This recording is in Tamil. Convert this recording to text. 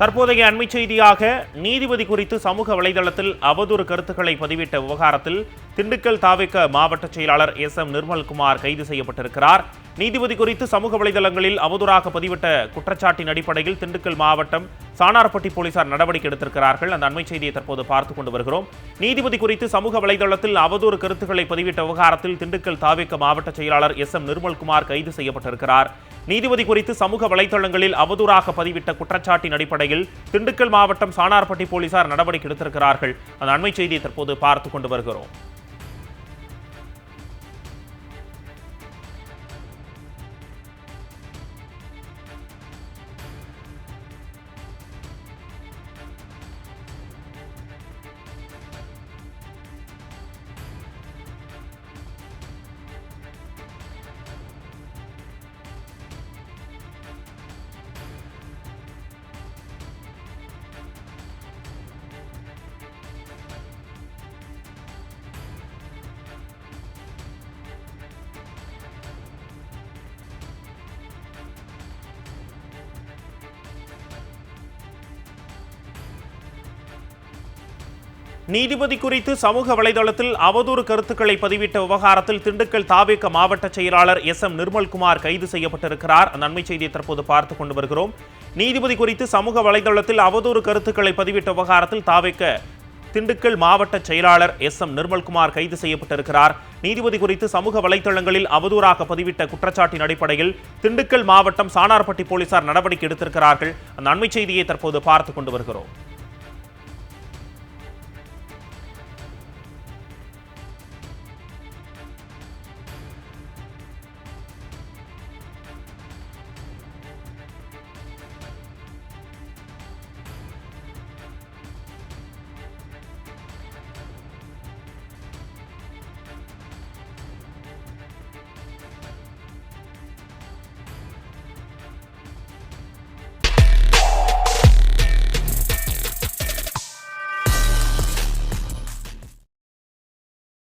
தற்போதைய அண்மை செய்தியாக நீதிபதி குறித்து சமூக வலைதளத்தில் அவதூறு கருத்துக்களை பதிவிட்ட விவகாரத்தில் திண்டுக்கல் தாவிக்க மாவட்ட செயலாளர் எஸ் எம் நிர்மல்குமார் கைது செய்யப்பட்டிருக்கிறார். நீதிபதி குறித்து சமூக வலைதளங்களில் அவதூறாக பதிவிட்ட குற்றச்சாட்டின் அடிப்படையில் திண்டுக்கல் மாவட்டம் சானார்பட்டி போலீசார் நடவடிக்கை எடுத்திருக்கிறார்கள். அந்த அண்மை செய்தியை தற்போது பார்த்துக் கொண்டு வருகிறோம். நீதிபதி குறித்து சமூக வலைதளத்தில் அவதூறு கருத்துக்களை பதிவிட்ட விவகாரத்தில் திண்டுக்கல் தாவிக்க மாவட்ட செயலாளர் எஸ் எம் நிர்மல்குமார் கைது செய்யப்பட்டிருக்கிறார். நீதிபதி குறித்து சமூக வலைதளங்களில் அவதூறாக பதிவிட்ட குற்றச்சாட்டின் அடிப்படையில் திண்டுக்கல் மாவட்டம் சானார்பட்டி போலீசார் நடவடிக்கை எடுத்திருக்கிறார்கள். அந்த அண்மை செய்தியை தற்போது பார்த்துக் கொண்டு வருகிறோம். நீதிபதி குறித்து சமூக வலைதளத்தில் அவதூறு கருத்துக்களை பதிவிட்ட விவகாரத்தில் திண்டுக்கல் தாவேக்க மாவட்ட செயலாளர் எஸ் எம் நிர்மல்குமார் கைது செய்யப்பட்டிருக்கிறார். அந்த அண்மை செய்தியை தற்போது பார்த்துக் கொண்டு வருகிறோம். நீதிபதி குறித்து சமூக வலைதளத்தில் அவதூறு கருத்துக்களை பதிவிட்ட விவகாரத்தில் தாவேக்க திண்டுக்கல் மாவட்ட செயலாளர் எஸ் எம் நிர்மல்குமார் கைது செய்யப்பட்டிருக்கிறார். நீதிபதி குறித்து சமூக வலைதளங்களில் அவதூறாக பதிவிட்ட குற்றச்சாட்டின் அடிப்படையில் திண்டுக்கல் மாவட்டம் சானார்பட்டி போலீசார் நடவடிக்கை எடுத்திருக்கிறார்கள். அந்த அண்மை செய்தியை தற்போது பார்த்துக் கொண்டு வருகிறோம்.